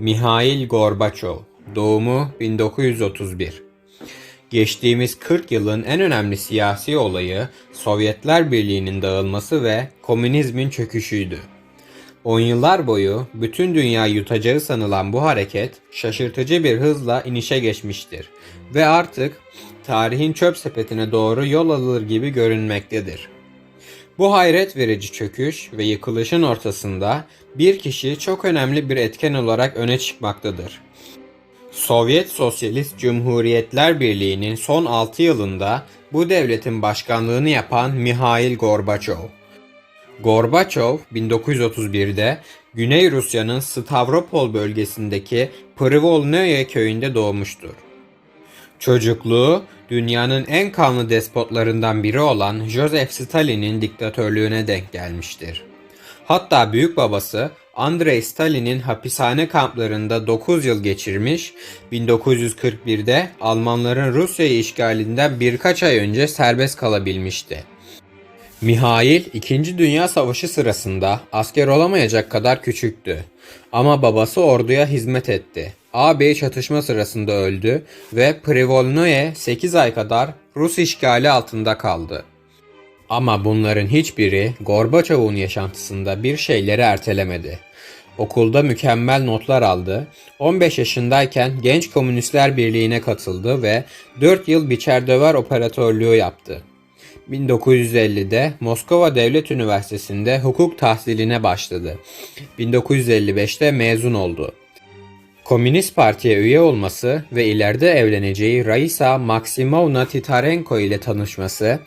Mihail Gorbaçov Doğumu 1931 Geçtiğimiz 40 yılın en önemli siyasi olayı Sovyetler Birliği'nin dağılması ve komünizmin çöküşüydü. On yıllar boyu bütün dünya yutacağı sanılan bu hareket şaşırtıcı bir hızla inişe geçmiştir ve artık tarihin çöp sepetine doğru yol alır gibi görünmektedir. Bu hayret verici çöküş ve yıkılışın ortasında bir kişi çok önemli bir etken olarak öne çıkmaktadır. Sovyet Sosyalist Cumhuriyetler Birliği'nin son 6 yılında bu devletin başkanlığını yapan Mihail Gorbaçov. Gorbaçov 1931'de Güney Rusya'nın Stavropol bölgesindeki Privolnoye köyünde doğmuştur. Çocukluğu dünyanın en kanlı despotlarından biri olan Joseph Stalin'in diktatörlüğüne denk gelmiştir. Hatta büyük babası Andrei Stalin'in hapishane kamplarında 9 yıl geçirmiş, 1941'de Almanların Rusya'yı işgalinden birkaç ay önce serbest kalabilmişti. Mihail 2. Dünya Savaşı sırasında asker olamayacak kadar küçüktü. Ama babası orduya hizmet etti. Ağabey çatışma sırasında öldü ve Privolnoye 8 ay kadar Rus işgali altında kaldı. Ama bunların hiçbiri Gorbaçov'un yaşantısında bir şeyleri ertelemedi. Okulda mükemmel notlar aldı. 15 yaşındayken Genç Komünistler Birliği'ne katıldı ve 4 yıl biçer döver operatörlüğü yaptı. 1950'de Moskova Devlet Üniversitesi'nde hukuk tahsiline başladı. 1955'te mezun oldu. Komünist Parti'ye üye olması ve ileride evleneceği Raisa Maksimovna Titarenko ile tanışması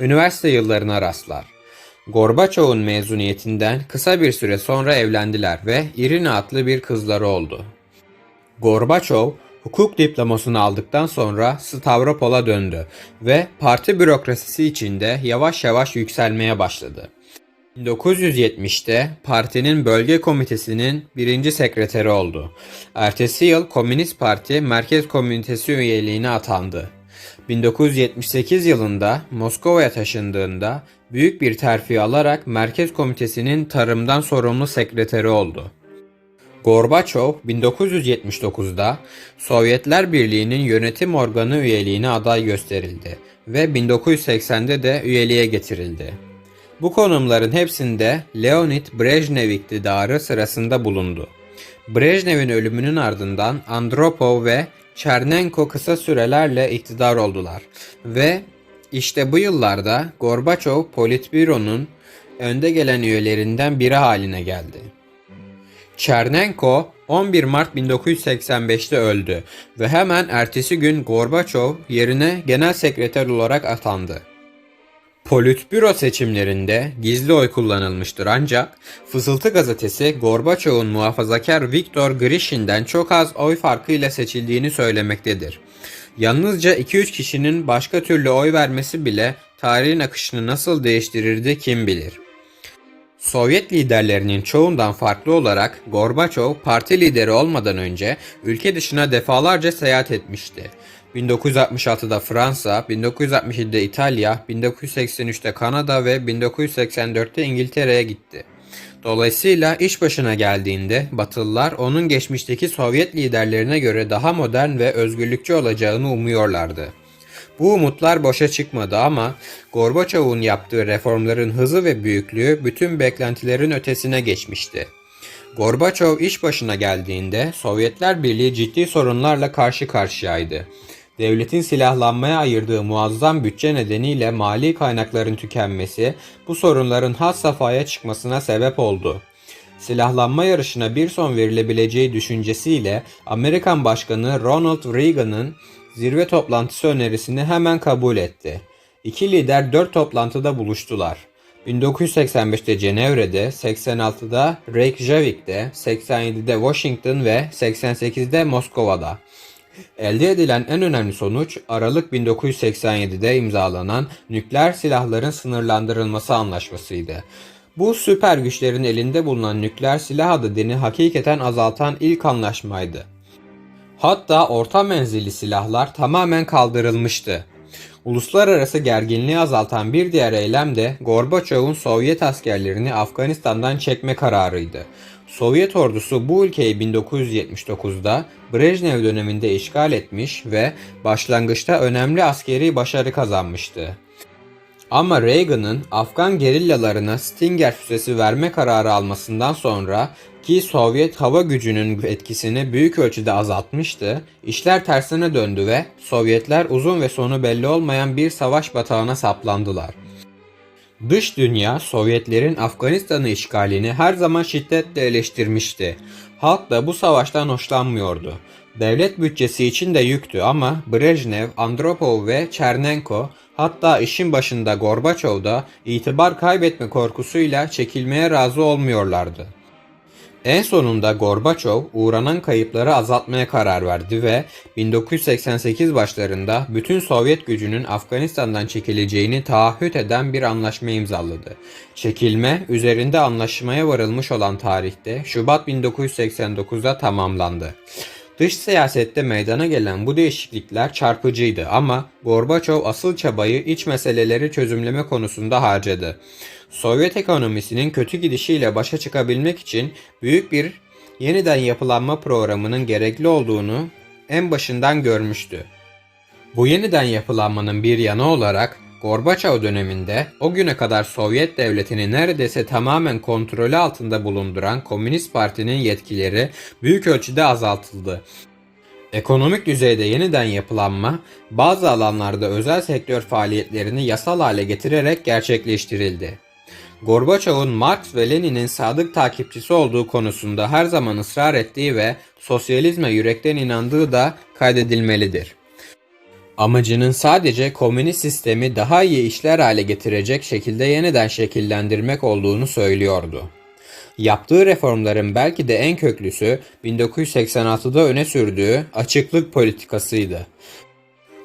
üniversite yıllarına rastlar. Gorbaçov'un mezuniyetinden kısa bir süre sonra evlendiler ve Irina adlı bir kızları oldu. Gorbaçov hukuk diplomasını aldıktan sonra Stavropol'a döndü ve parti bürokrasisi içinde yavaş yavaş yükselmeye başladı. 1970'te partinin bölge komitesinin birinci sekreteri oldu. Ertesi yıl Komünist Parti Merkez Komitesi üyeliğine atandı. 1978 yılında Moskova'ya taşındığında büyük bir terfi alarak Merkez Komitesi'nin tarımdan sorumlu sekreteri oldu. Gorbaçov 1979'da Sovyetler Birliği'nin yönetim organı üyeliğine aday gösterildi ve 1980'de de üyeliğe getirildi. Bu konumların hepsinde Leonid Brejnev iktidarı sırasında bulundu. Brejnev'in ölümünün ardından Andropov ve Chernenko kısa sürelerle iktidar oldular ve işte bu yıllarda Gorbaçov Politbüro'nun önde gelen üyelerinden biri haline geldi. Chernenko 11 Mart 1985'te öldü ve hemen ertesi gün Gorbaçov yerine genel sekreter olarak atandı. Politbüro seçimlerinde gizli oy kullanılmıştır ancak Fısıltı gazetesi Gorbaçov'un muhafazakar Viktor Grishin'den çok az oy farkıyla seçildiğini söylemektedir. Yalnızca 2-3 kişinin başka türlü oy vermesi bile tarihin akışını nasıl değiştirirdi kim bilir. Sovyet liderlerinin çoğundan farklı olarak Gorbaçov parti lideri olmadan önce ülke dışına defalarca seyahat etmişti. 1966'da Fransa, 1967'de İtalya, 1983'te Kanada ve 1984'te İngiltere'ye gitti. Dolayısıyla iş başına geldiğinde Batılılar onun geçmişteki Sovyet liderlerine göre daha modern ve özgürlükçü olacağını umuyorlardı. Bu umutlar boşa çıkmadı ama Gorbaçov'un yaptığı reformların hızı ve büyüklüğü bütün beklentilerin ötesine geçmişti. Gorbaçov iş başına geldiğinde Sovyetler Birliği ciddi sorunlarla karşı karşıyaydı. Devletin silahlanmaya ayırdığı muazzam bütçe nedeniyle mali kaynakların tükenmesi bu sorunların has safhaya çıkmasına sebep oldu. Silahlanma yarışına bir son verilebileceği düşüncesiyle Amerikan Başkanı Ronald Reagan'ın zirve toplantısı önerisini hemen kabul etti. İki lider dört toplantıda buluştular. 1985'te Cenevre'de, 86'da Reykjavik'te, 87'de Washington ve 88'de Moskova'da. Elde edilen en önemli sonuç Aralık 1987'de imzalanan nükleer silahların sınırlandırılması anlaşmasıydı. Bu süper güçlerin elinde bulunan nükleer silah adedini hakikaten azaltan ilk anlaşmaydı. Hatta orta menzilli silahlar tamamen kaldırılmıştı. Uluslararası gerginliği azaltan bir diğer eylem de Gorbaçov'un Sovyet askerlerini Afganistan'dan çekme kararıydı. Sovyet ordusu bu ülkeyi 1979'da Brejnev döneminde işgal etmiş ve başlangıçta önemli askeri başarı kazanmıştı. Ama Reagan'ın Afgan gerillalarına Stinger füzesi verme kararı almasından sonra ki Sovyet hava gücünün etkisini büyük ölçüde azaltmıştı, işler tersine döndü ve Sovyetler uzun ve sonu belli olmayan bir savaş batağına saplandılar. Dış dünya Sovyetlerin Afganistan'ı işgalini her zaman şiddetle eleştirmişti. Halk da bu savaştan hoşlanmıyordu. Devlet bütçesi için de yüktü ama Brejnev, Andropov ve Chernenko hatta işin başında Gorbaçov da itibar kaybetme korkusuyla çekilmeye razı olmuyorlardı. En sonunda Gorbaçov uğranan kayıpları azaltmaya karar verdi ve 1988 başlarında bütün Sovyet gücünün Afganistan'dan çekileceğini taahhüt eden bir anlaşma imzaladı. Çekilme üzerinde anlaşmaya varılmış olan tarihte Şubat 1989'da tamamlandı. Dış siyasette meydana gelen bu değişiklikler çarpıcıydı ama Gorbaçov asıl çabayı iç meseleleri çözümleme konusunda harcadı. Sovyet ekonomisinin kötü gidişiyle başa çıkabilmek için büyük bir yeniden yapılanma programının gerekli olduğunu en başından görmüştü. Bu yeniden yapılanmanın bir yanı olarak Gorbaçov döneminde o güne kadar Sovyet devletini neredeyse tamamen kontrolü altında bulunduran Komünist Parti'nin yetkileri büyük ölçüde azaltıldı. Ekonomik düzeyde yeniden yapılanma bazı alanlarda özel sektör faaliyetlerini yasal hale getirerek gerçekleştirildi. Gorbaçov'un Marx ve Lenin'in sadık takipçisi olduğu konusunda her zaman ısrar ettiği ve sosyalizme yürekten inandığı da kaydedilmelidir. Amacının sadece komünist sistemi daha iyi işler hale getirecek şekilde yeniden şekillendirmek olduğunu söylüyordu. Yaptığı reformların belki de en köklüsü 1986'da öne sürdüğü açıklık politikasıydı.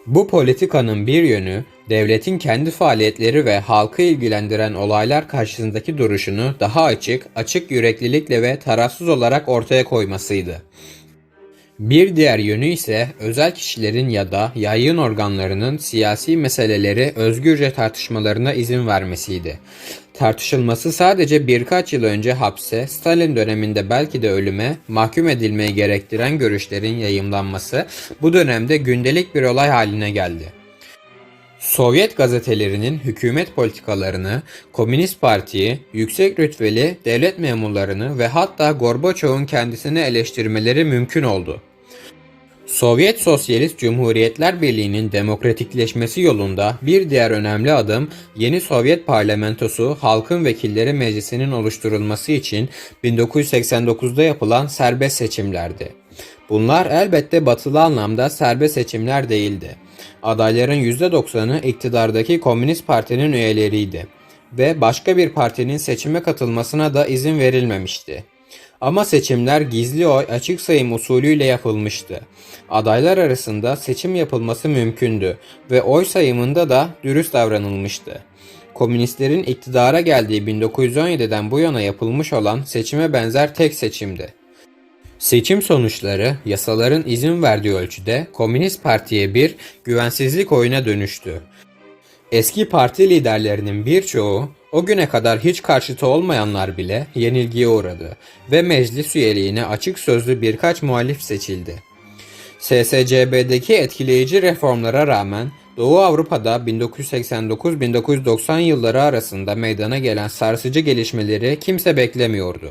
Bu politikanın bir yönü devletin kendi faaliyetleri ve halkı ilgilendiren olaylar karşısındaki duruşunu daha açık, açık yüreklilikle ve tarafsız olarak ortaya koymasıydı. Bir diğer yönü ise özel kişilerin ya da yaygın organlarının siyasi meseleleri özgürce tartışmalarına izin vermesiydi. Tartışılması sadece birkaç yıl önce hapse, Stalin döneminde belki de ölüme mahkum edilmeyi gerektiren görüşlerin yayımlanması bu dönemde gündelik bir olay haline geldi. Sovyet gazetelerinin hükümet politikalarını, Komünist Parti'yi, yüksek rütbeli devlet memurlarını ve hatta Gorbaçov'un kendisini eleştirmeleri mümkün oldu. Sovyet Sosyalist Cumhuriyetler Birliği'nin demokratikleşmesi yolunda bir diğer önemli adım yeni Sovyet Parlamentosu Halkın Vekilleri Meclisi'nin oluşturulması için 1989'da yapılan serbest seçimlerdi. Bunlar elbette batılı anlamda serbest seçimler değildi. Adayların %90'ı iktidardaki Komünist Parti'nin üyeleriydi ve başka bir partinin seçime katılmasına da izin verilmemişti. Ama seçimler gizli oy açık sayım usulüyle yapılmıştı. Adaylar arasında seçim yapılması mümkündü ve oy sayımında da dürüst davranılmıştı. Komünistlerin iktidara geldiği 1917'den bu yana yapılmış olan seçime benzer tek seçimdi. Seçim sonuçları yasaların izin verdiği ölçüde Komünist Parti'ye bir güvensizlik oyuna dönüştü. Eski parti liderlerinin birçoğu o güne kadar hiç karşıtı olmayanlar bile yenilgiye uğradı ve meclis üyeliğine açık sözlü birkaç muhalif seçildi. SSCB'deki etkileyici reformlara rağmen Doğu Avrupa'da 1989-1990 yılları arasında meydana gelen sarsıcı gelişmeleri kimse beklemiyordu.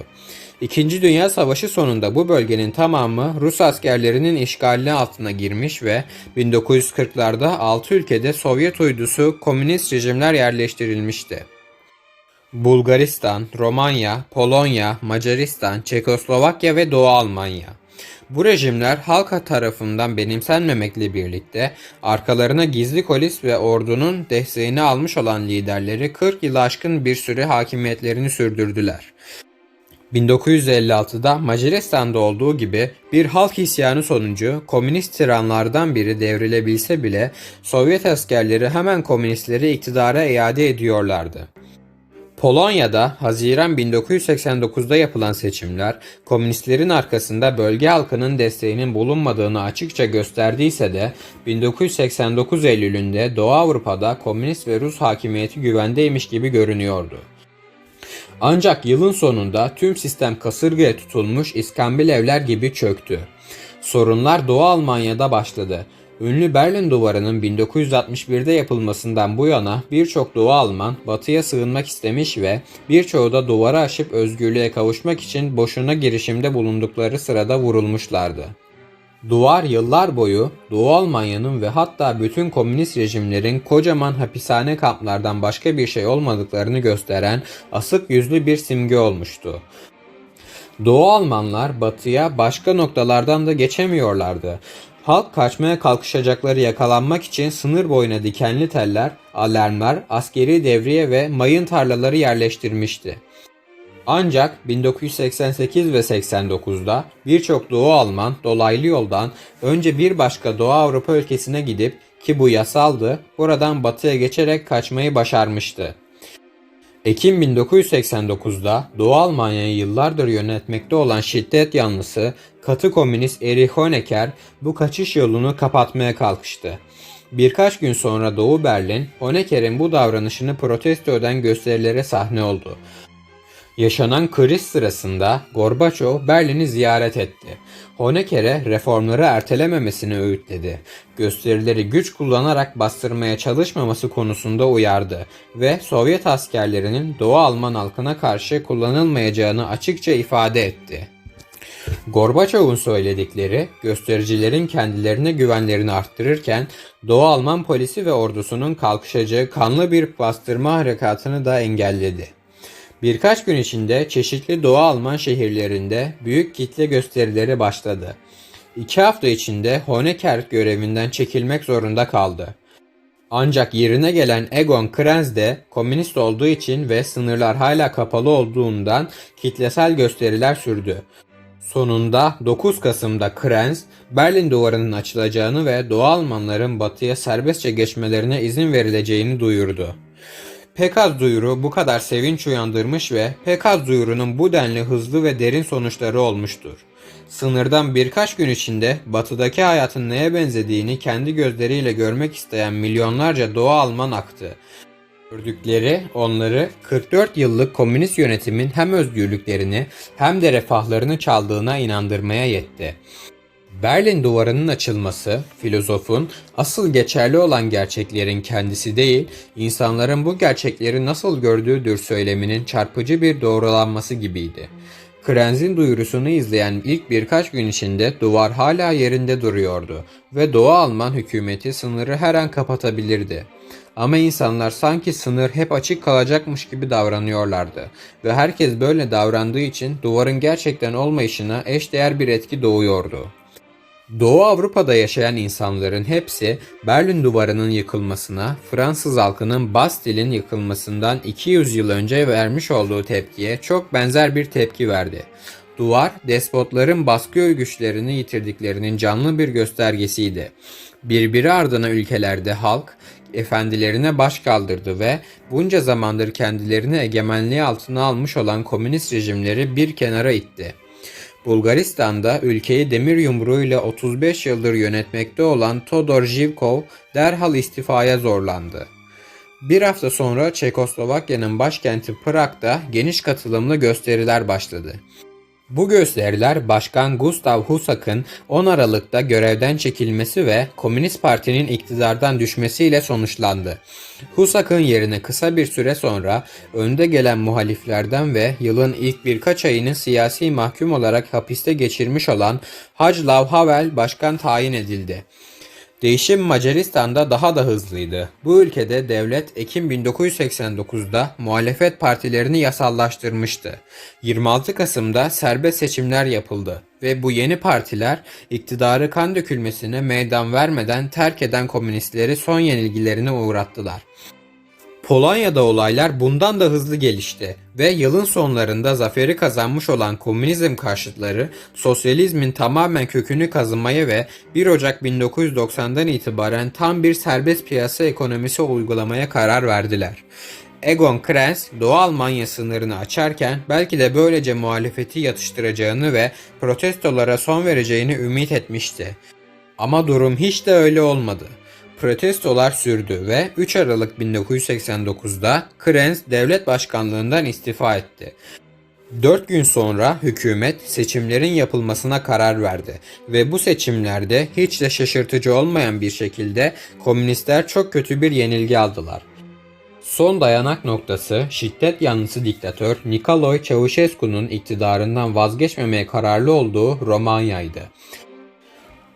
İkinci Dünya Savaşı sonunda bu bölgenin tamamı Rus askerlerinin işgali altına girmiş ve 1940'larda 6 ülkede Sovyet uydusu komünist rejimler yerleştirilmişti. Bulgaristan, Romanya, Polonya, Macaristan, Çekoslovakya ve Doğu Almanya. Bu rejimler halka tarafından benimsenmemekle birlikte arkalarına gizli polis ve ordunun desteğini almış olan liderleri 40 yılı aşkın bir süre hakimiyetlerini sürdürdüler. 1956'da Macaristan'da olduğu gibi bir halk isyanı sonucu komünist tiranlardan biri devrilebilse bile Sovyet askerleri hemen komünistleri iktidara iade ediyorlardı. Polonya'da Haziran 1989'da yapılan seçimler komünistlerin arkasında bölge halkının desteğinin bulunmadığını açıkça gösterdiyse de 1989 Eylül'ünde Doğu Avrupa'da komünist ve Rus hakimiyeti güvendeymiş gibi görünüyordu. Ancak yılın sonunda tüm sistem kasırgaya tutulmuş iskambil evler gibi çöktü. Sorunlar Doğu Almanya'da başladı. Ünlü Berlin Duvarı'nın 1961'de yapılmasından bu yana birçok Doğu Alman batıya sığınmak istemiş ve birçoğu da duvarı aşıp özgürlüğe kavuşmak için boşuna girişimde bulundukları sırada vurulmuşlardı. Duvar yıllar boyu Doğu Almanya'nın ve hatta bütün komünist rejimlerin kocaman hapishane kamplardan başka bir şey olmadıklarını gösteren asık yüzlü bir simge olmuştu. Doğu Almanlar batıya başka noktalardan da geçemiyorlardı. Halk kaçmaya kalkışacakları yakalanmak için sınır boyuna dikenli teller, alarmlar, askeri devriye ve mayın tarlaları yerleştirmişti. Ancak 1988 ve 89'da birçok Doğu Alman dolaylı yoldan önce bir başka Doğu Avrupa ülkesine gidip ki bu yasaldı, buradan batıya geçerek kaçmayı başarmıştı. Ekim 1989'da Doğu Almanya'yı yıllardır yönetmekte olan şiddet yanlısı katı komünist Erich Honecker bu kaçış yolunu kapatmaya kalkıştı. Birkaç gün sonra Doğu Berlin, Honecker'in bu davranışını protesto eden gösterilere sahne oldu. Yaşanan kriz sırasında Gorbaçov Berlin'i ziyaret etti. Honecker'e reformları ertelememesini öğütledi. Gösterileri güç kullanarak bastırmaya çalışmaması konusunda uyardı ve Sovyet askerlerinin Doğu Alman halkına karşı kullanılmayacağını açıkça ifade etti. Gorbaçov'un söyledikleri göstericilerin kendilerine güvenlerini arttırırken Doğu Alman polisi ve ordusunun kalkışacağı kanlı bir bastırma harekatını da engelledi. Birkaç gün içinde çeşitli Doğu Alman şehirlerinde büyük kitle gösterileri başladı. İki hafta içinde Honecker görevinden çekilmek zorunda kaldı. Ancak yerine gelen Egon Krenz de komünist olduğu için ve sınırlar hala kapalı olduğundan kitlesel gösteriler sürdü. Sonunda 9 Kasım'da Krenz, Berlin duvarının açılacağını ve Doğu Almanların batıya serbestçe geçmelerine izin verileceğini duyurdu. Pek az duyuru bu kadar sevinç uyandırmış ve pek az duyurunun bu denli hızlı ve derin sonuçları olmuştur. Sınırdan birkaç gün içinde batıdaki hayatın neye benzediğini kendi gözleriyle görmek isteyen milyonlarca Doğu Alman aktı. Gördükleri onları 44 yıllık komünist yönetimin hem özgürlüklerini hem de refahlarını çaldığına inandırmaya yetti. Berlin duvarının açılması, filozofun asıl geçerli olan gerçeklerin kendisi değil, insanların bu gerçekleri nasıl gördüğüdür söyleminin çarpıcı bir doğrulanması gibiydi. Krenz'in duyurusunu izleyen ilk birkaç gün içinde duvar hala yerinde duruyordu ve Doğu Alman hükümeti sınırı her an kapatabilirdi. Ama insanlar sanki sınır hep açık kalacakmış gibi davranıyorlardı ve herkes böyle davrandığı için duvarın gerçekten olmayışına eşdeğer bir etki doğuyordu. Doğu Avrupa'da yaşayan insanların hepsi Berlin Duvarı'nın yıkılmasına, Fransız halkının Bastil'in yıkılmasından 200 yıl önce vermiş olduğu tepkiye çok benzer bir tepki verdi. Duvar, despotların baskı güçlerini yitirdiklerinin canlı bir göstergesiydi. Birbiri ardına ülkelerde halk, efendilerine baş kaldırdı ve bunca zamandır kendilerini egemenliği altına almış olan komünist rejimleri bir kenara itti. Bulgaristan'da ülkeyi demir yumruğuyla 35 yıldır yönetmekte olan Todor Zhivkov derhal istifaya zorlandı. Bir hafta sonra Çekoslovakya'nın başkenti Prag'da geniş katılımlı gösteriler başladı. Bu gösteriler Başkan Gustav Husak'ın 10 Aralık'ta görevden çekilmesi ve Komünist Parti'nin iktidardan düşmesiyle sonuçlandı. Husak'ın yerine kısa bir süre sonra önde gelen muhaliflerden ve yılın ilk birkaç ayını siyasi mahkum olarak hapiste geçirmiş olan Haclav Havel başkan tayin edildi. Değişim Macaristan'da daha da hızlıydı. Bu ülkede devlet Ekim 1989'da muhalefet partilerini yasallaştırmıştı. 26 Kasım'da serbest seçimler yapıldı ve bu yeni partiler iktidarı kan dökülmesine meydan vermeden terk eden komünistleri son yenilgilerine uğrattılar. Polonya'da olaylar bundan da hızlı gelişti ve yılın sonlarında zaferi kazanmış olan komünizm karşıtları sosyalizmin tamamen kökünü kazımaya ve 1 Ocak 1990'dan itibaren tam bir serbest piyasa ekonomisi uygulamaya karar verdiler. Egon Krenz Doğu Almanya sınırını açarken belki de böylece muhalefeti yatıştıracağını ve protestolara son vereceğini ümit etmişti. Ama durum hiç de öyle olmadı. Protestolar sürdü ve 3 Aralık 1989'da Krenz devlet başkanlığından istifa etti. 4 gün sonra hükümet seçimlerin yapılmasına karar verdi ve bu seçimlerde hiç de şaşırtıcı olmayan bir şekilde komünistler çok kötü bir yenilgi aldılar. Son dayanak noktası şiddet yanlısı diktatör Nicolae Ceausescu'nun iktidarından vazgeçmemeye kararlı olduğu Romanya'ydı.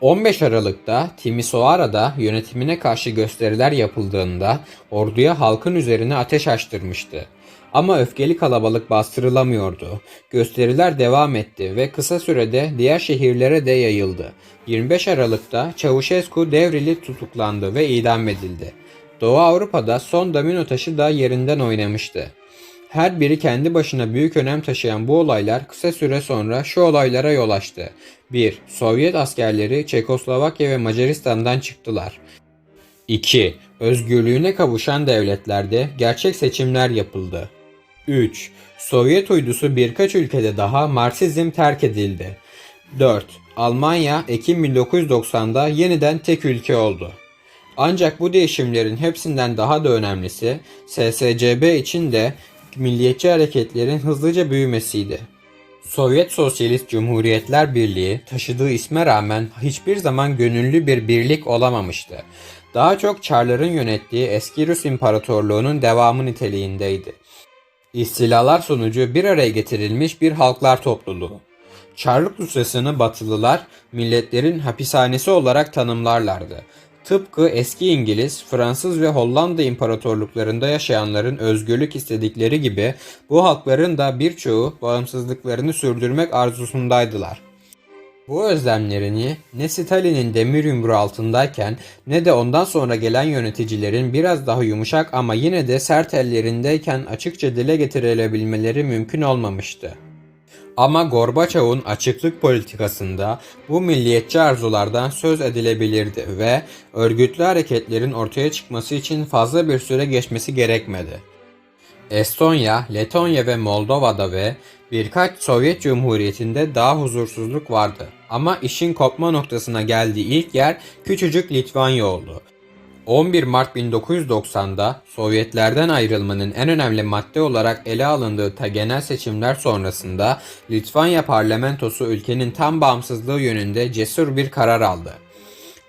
15 Aralık'ta Timisoara'da yönetimine karşı gösteriler yapıldığında orduya halkın üzerine ateş açtırmıştı. Ama öfkeli kalabalık bastırılamıyordu. Gösteriler devam etti ve kısa sürede diğer şehirlere de yayıldı. 25 Aralık'ta Ceausescu devrili tutuklandı ve idam edildi. Doğu Avrupa'da son domino taşı da yerinden oynamıştı. Her biri kendi başına büyük önem taşıyan bu olaylar kısa süre sonra şu olaylara yol açtı. 1. Sovyet askerleri Çekoslovakya ve Macaristan'dan çıktılar. 2. Özgürlüğüne kavuşan devletlerde gerçek seçimler yapıldı. 3. Sovyet uydusu birkaç ülkede daha Marksizm terk edildi. 4. Almanya Ekim 1990'da yeniden tek ülke oldu. Ancak bu değişimlerin hepsinden daha da önemlisi SSCB için de milliyetçi hareketlerin hızlıca büyümesiydi. Sovyet Sosyalist Cumhuriyetler Birliği taşıdığı isme rağmen hiçbir zaman gönüllü bir birlik olamamıştı. Daha çok Çarların yönettiği eski Rus İmparatorluğu'nun devamı niteliğindeydi. İstilalar sonucu bir araya getirilmiş bir halklar topluluğu. Çarlık Rusyası'nı Batılılar milletlerin hapishanesi olarak tanımlarlardı. Tıpkı eski İngiliz, Fransız ve Hollanda imparatorluklarında yaşayanların özgürlük istedikleri gibi bu halkların da birçoğu bağımsızlıklarını sürdürmek arzusundaydılar. Bu özlemlerini ne Stalin'in demir yumruğu altındayken ne de ondan sonra gelen yöneticilerin biraz daha yumuşak ama yine de sert ellerindeyken açıkça dile getirilebilmeleri mümkün olmamıştı. Ama Gorbaçov'un açıklık politikasında bu milliyetçi arzulardan söz edilebilirdi ve örgütlü hareketlerin ortaya çıkması için fazla bir süre geçmesi gerekmedi. Estonya, Letonya ve Moldova'da ve birkaç Sovyet Cumhuriyeti'nde daha huzursuzluk vardı. Ama işin kopma noktasına geldiği ilk yer küçücük Litvanya oldu. 11 Mart 1990'da Sovyetlerden ayrılmanın en önemli madde olarak ele alındığı ta genel seçimler sonrasında Litvanya parlamentosu ülkenin tam bağımsızlığı yönünde cesur bir karar aldı.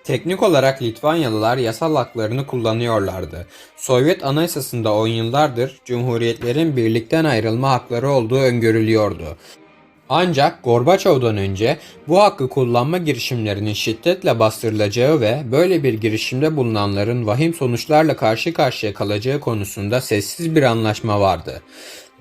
Teknik olarak Litvanyalılar yasal haklarını kullanıyorlardı. Sovyet anayasasında 10 yıllardır cumhuriyetlerin birlikten ayrılma hakları olduğu öngörülüyordu. Ancak Gorbaçov'dan önce bu hakkı kullanma girişimlerinin şiddetle bastırılacağı ve böyle bir girişimde bulunanların vahim sonuçlarla karşı karşıya kalacağı konusunda sessiz bir anlaşma vardı.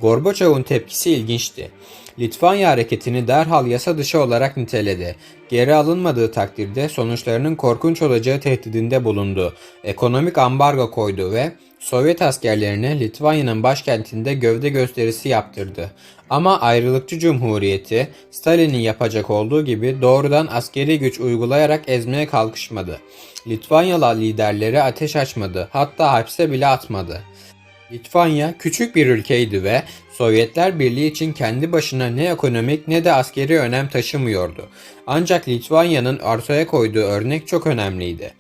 Gorbaçov'un tepkisi ilginçti. Litvanya hareketini derhal yasa dışı olarak niteledi. Geri alınmadığı takdirde sonuçlarının korkunç olacağı tehdidinde bulundu. Ekonomik ambargo koydu ve Sovyet askerlerine Litvanya'nın başkentinde gövde gösterisi yaptırdı. Ama ayrılıkçı cumhuriyeti Stalin'in yapacak olduğu gibi doğrudan askeri güç uygulayarak ezmeye kalkışmadı. Litvanyalı liderleri ateş açmadı, hatta hapse bile atmadı. Litvanya küçük bir ülkeydi ve Sovyetler Birliği için kendi başına ne ekonomik ne de askeri önem taşımıyordu. Ancak Litvanya'nın ortaya koyduğu örnek çok önemliydi.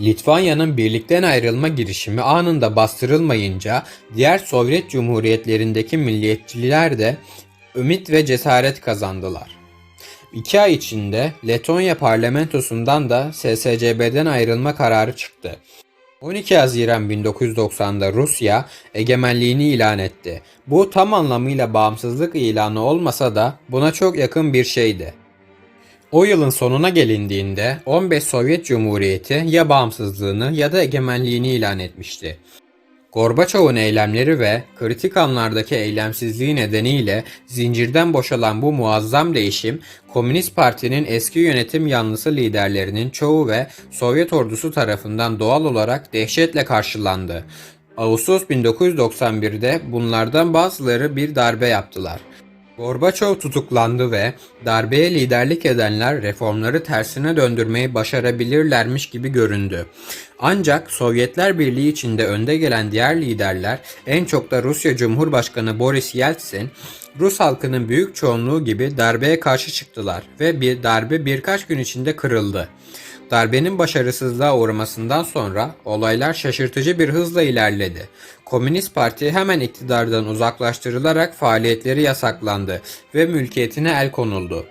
Litvanya'nın birlikten ayrılma girişimi anında bastırılmayınca diğer Sovyet cumhuriyetlerindeki milliyetçiler de ümit ve cesaret kazandılar. İki ay içinde Letonya parlamentosundan da SSCB'den ayrılma kararı çıktı. 12 Haziran 1990'da Rusya egemenliğini ilan etti. Bu tam anlamıyla bağımsızlık ilanı olmasa da buna çok yakın bir şeydi. O yılın sonuna gelindiğinde 15 Sovyet Cumhuriyeti ya bağımsızlığını ya da egemenliğini ilan etmişti. Gorbaçov'un eylemleri ve kritik anlardaki eylemsizliği nedeniyle zincirden boşalan bu muazzam değişim, Komünist Parti'nin eski yönetim yanlısı liderlerinin çoğu ve Sovyet ordusu tarafından doğal olarak dehşetle karşılandı. Ağustos 1991'de bunlardan bazıları bir darbe yaptılar. Gorbaçov tutuklandı ve darbeye liderlik edenler reformları tersine döndürmeyi başarabilirlermiş gibi göründü. Ancak Sovyetler Birliği içinde önde gelen diğer liderler en çok da Rusya Cumhurbaşkanı Boris Yeltsin Rus halkının büyük çoğunluğu gibi darbeye karşı çıktılar ve bir darbe birkaç gün içinde kırıldı. Darbenin başarısızlığa uğramasından sonra olaylar şaşırtıcı bir hızla ilerledi. Komünist Parti hemen iktidardan uzaklaştırılarak faaliyetleri yasaklandı ve mülkiyetine el konuldu.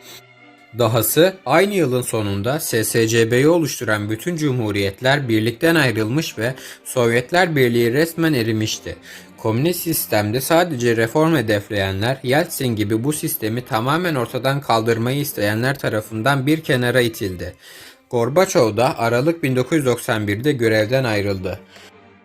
Dahası aynı yılın sonunda SSCB'yi oluşturan bütün cumhuriyetler birlikten ayrılmış ve Sovyetler Birliği resmen erimişti. Komünist sistemde sadece reform hedefleyenler, Yeltsin gibi bu sistemi tamamen ortadan kaldırmayı isteyenler tarafından bir kenara itildi. Gorbaçov da Aralık 1991'de görevden ayrıldı.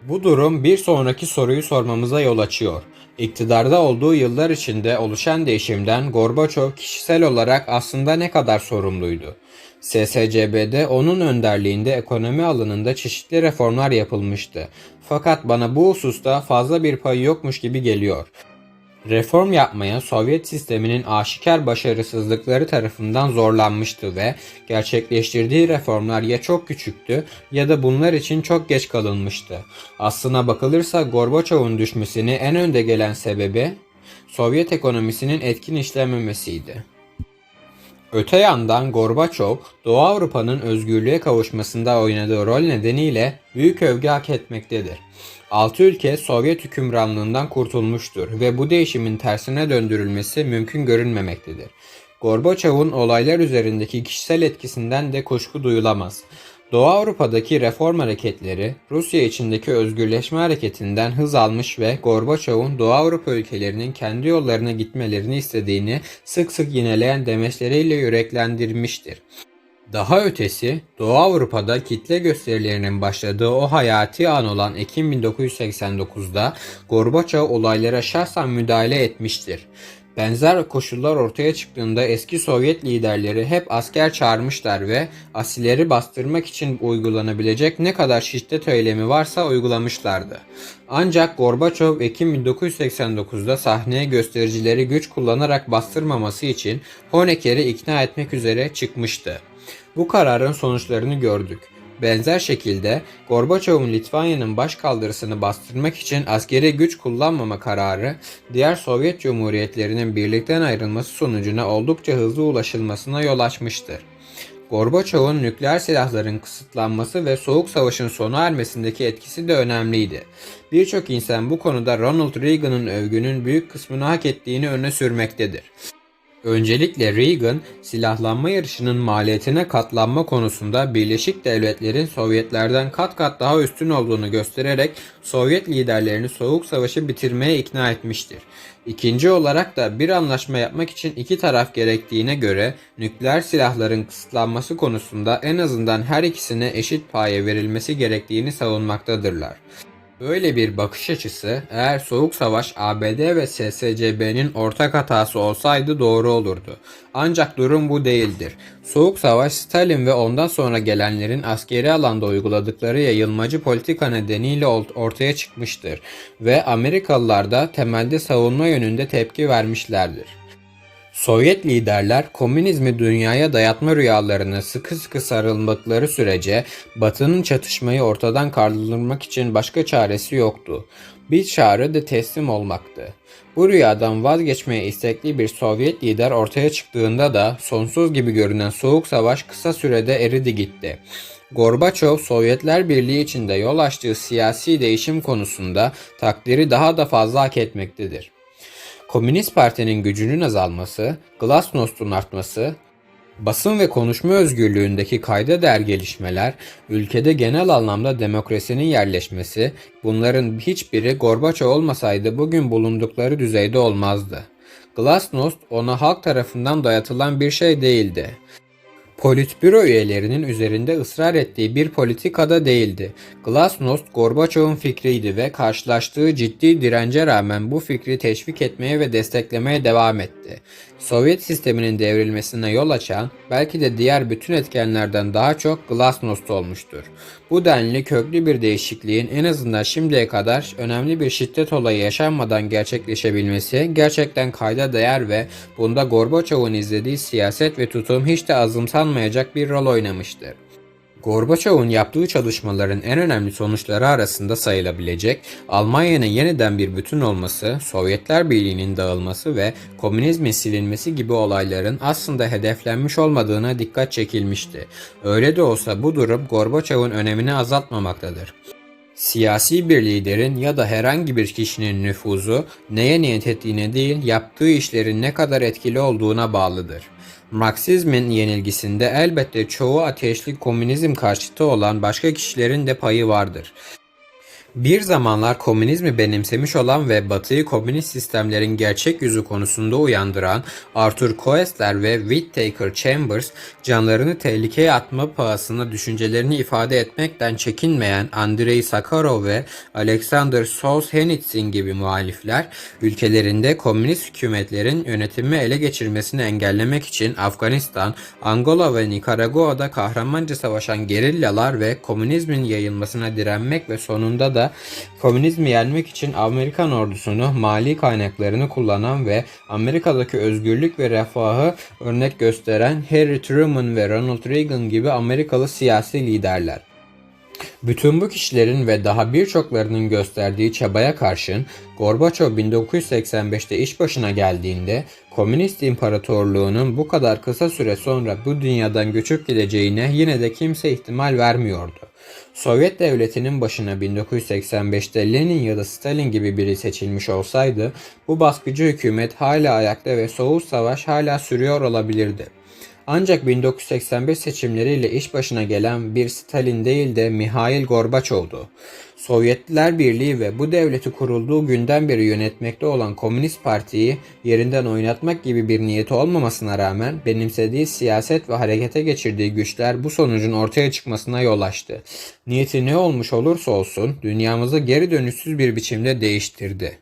Bu durum bir sonraki soruyu sormamıza yol açıyor. İktidarda olduğu yıllar içinde oluşan değişimden Gorbaçov kişisel olarak aslında ne kadar sorumluydu? SSCB'de onun önderliğinde ekonomi alanında çeşitli reformlar yapılmıştı. Fakat bana bu hususta fazla bir payı yokmuş gibi geliyor. Reform yapmaya Sovyet sisteminin aşikar başarısızlıkları tarafından zorlanmıştı ve gerçekleştirdiği reformlar ya çok küçüktü ya da bunlar için çok geç kalınmıştı. Aslına bakılırsa Gorbaçov'un düşmesini en önde gelen sebebi Sovyet ekonomisinin etkin işlememesiydi. Öte yandan Gorbaçov, Doğu Avrupa'nın özgürlüğe kavuşmasında oynadığı rol nedeniyle büyük övgü hak etmektedir. Altı ülke Sovyet hükümranlığından kurtulmuştur ve bu değişimin tersine döndürülmesi mümkün görünmemektedir. Gorbaçov'un olaylar üzerindeki kişisel etkisinden de kuşku duyulamaz. Doğu Avrupa'daki reform hareketleri Rusya içindeki özgürleşme hareketinden hız almış ve Gorbaçov'un Doğu Avrupa ülkelerinin kendi yollarına gitmelerini istediğini sık sık yineleyen demeçleriyle yüreklendirmiştir. Daha ötesi Doğu Avrupa'da kitle gösterilerinin başladığı o hayati an olan Ekim 1989'da Gorbaçov olaylara şahsen müdahale etmiştir. Benzer koşullar ortaya çıktığında eski Sovyet liderleri hep asker çağırmışlar ve asileri bastırmak için uygulanabilecek ne kadar şiddet eylemi varsa uygulamışlardı. Ancak Gorbaçov Ekim 1989'da sahneye göstericileri güç kullanarak bastırmaması için Honecker'i ikna etmek üzere çıkmıştı. Bu kararın sonuçlarını gördük. Benzer şekilde Gorbaçov'un Litvanya'nın başkaldırısını bastırmak için askeri güç kullanmama kararı diğer Sovyet Cumhuriyetlerinin birlikten ayrılması sonucuna oldukça hızlı ulaşılmasına yol açmıştır. Gorbaçov'un nükleer silahların kısıtlanması ve Soğuk Savaş'ın sona ermesindeki etkisi de önemliydi. Birçok insan bu konuda Ronald Reagan'ın övgünün büyük kısmını hak ettiğini öne sürmektedir. Öncelikle Reagan, silahlanma yarışının maliyetine katlanma konusunda Birleşik Devletler'in Sovyetlerden kat kat daha üstün olduğunu göstererek Sovyet liderlerini Soğuk Savaşı bitirmeye ikna etmiştir. İkinci olarak da bir anlaşma yapmak için iki taraf gerektiğine göre nükleer silahların kısıtlanması konusunda en azından her ikisine eşit paye verilmesi gerektiğini savunmaktadırlar. Böyle bir bakış açısı eğer Soğuk Savaş ABD ve SSCB'nin ortak hatası olsaydı doğru olurdu. Ancak durum bu değildir. Soğuk Savaş Stalin ve ondan sonra gelenlerin askeri alanda uyguladıkları yayılmacı politika nedeniyle ortaya çıkmıştır ve Amerikalılar da temelde savunma yönünde tepki vermişlerdir. Sovyet liderler komünizmi dünyaya dayatma rüyalarını sıkı sıkı sarılmakları sürece Batı'nın çatışmayı ortadan kaldırmak için başka çaresi yoktu. Bir çare de teslim olmaktı. Bu rüyadan vazgeçmeye istekli bir Sovyet lider ortaya çıktığında da sonsuz gibi görünen soğuk savaş kısa sürede eridi gitti. Gorbaçov, Sovyetler Birliği içinde yol açtığı siyasi değişim konusunda takdiri daha da fazla hak etmektedir. Komünist Parti'nin gücünün azalması, glasnost'un artması, basın ve konuşma özgürlüğündeki kayda değer gelişmeler, ülkede genel anlamda demokrasinin yerleşmesi, bunların hiçbiri Gorbaçov olmasaydı bugün bulundukları düzeyde olmazdı. Glasnost ona halk tarafından dayatılan bir şey değildi. Politbüro üyelerinin üzerinde ısrar ettiği bir politikada değildi. Glasnost Gorbaçov'un fikriydi ve karşılaştığı ciddi dirence rağmen bu fikri teşvik etmeye ve desteklemeye devam etti. Sovyet sisteminin devrilmesine yol açan belki de diğer bütün etkenlerden daha çok Glasnost olmuştur. Bu denli köklü bir değişikliğin en azından şimdiye kadar önemli bir şiddet olayı yaşanmadan gerçekleşebilmesi gerçekten kayda değer ve bunda Gorbaçov'un izlediği siyaset ve tutum hiç de azımsanmayacak bir rol oynamıştır. Gorbaçov'un yaptığı çalışmaların en önemli sonuçları arasında sayılabilecek Almanya'nın yeniden bir bütün olması, Sovyetler Birliği'nin dağılması ve komünizmin silinmesi gibi olayların aslında hedeflenmiş olmadığına dikkat çekilmişti. Öyle de olsa bu durum Gorbaçov'un önemini azaltmamaktadır. Siyasi bir liderin ya da herhangi bir kişinin nüfuzu neye niyet ettiğine değil, yaptığı işlerin ne kadar etkili olduğuna bağlıdır. Marksizmin yenilgisinde elbette çoğu ateşli komünizm karşıtı olan başka kişilerin de payı vardır. Bir zamanlar komünizmi benimsemiş olan ve batıyı komünist sistemlerin gerçek yüzü konusunda uyandıran Arthur Koestler ve Whittaker Chambers, canlarını tehlikeye atma pahasına düşüncelerini ifade etmekten çekinmeyen Andrei Sakharov ve Alexander Solzhenitsyn gibi muhalifler, ülkelerinde komünist hükümetlerin yönetimi ele geçirmesini engellemek için Afganistan, Angola ve Nikaragua'da kahramanca savaşan gerillalar ve komünizmin yayılmasına direnmek ve sonunda da komünizmi yenmek için Amerikan ordusunu, mali kaynaklarını kullanan ve Amerika'daki özgürlük ve refahı örnek gösteren Harry Truman ve Ronald Reagan gibi Amerikalı siyasi liderler. Bütün bu kişilerin ve daha birçoklarının gösterdiği çabaya karşın Gorbaçov 1985'te iş başına geldiğinde Komünist İmparatorluğu'nun bu kadar kısa süre sonra bu dünyadan göçüp gideceğine yine de kimse ihtimal vermiyordu. Sovyet devletinin başına 1985'te Lenin ya da Stalin gibi biri seçilmiş olsaydı bu baskıcı hükümet hala ayakta ve soğuk savaş hala sürüyor olabilirdi. Ancak 1985 seçimleriyle iş başına gelen bir Stalin değil de Mihail Gorbaçov'du. Sovyetler Birliği ve bu devleti kurulduğu günden beri yönetmekte olan Komünist Parti'yi yerinden oynatmak gibi bir niyeti olmamasına rağmen benimsediği siyaset ve harekete geçirdiği güçler bu sonucun ortaya çıkmasına yol açtı. Niyeti ne olmuş olursa olsun dünyamızı geri dönüşsüz bir biçimde değiştirdi.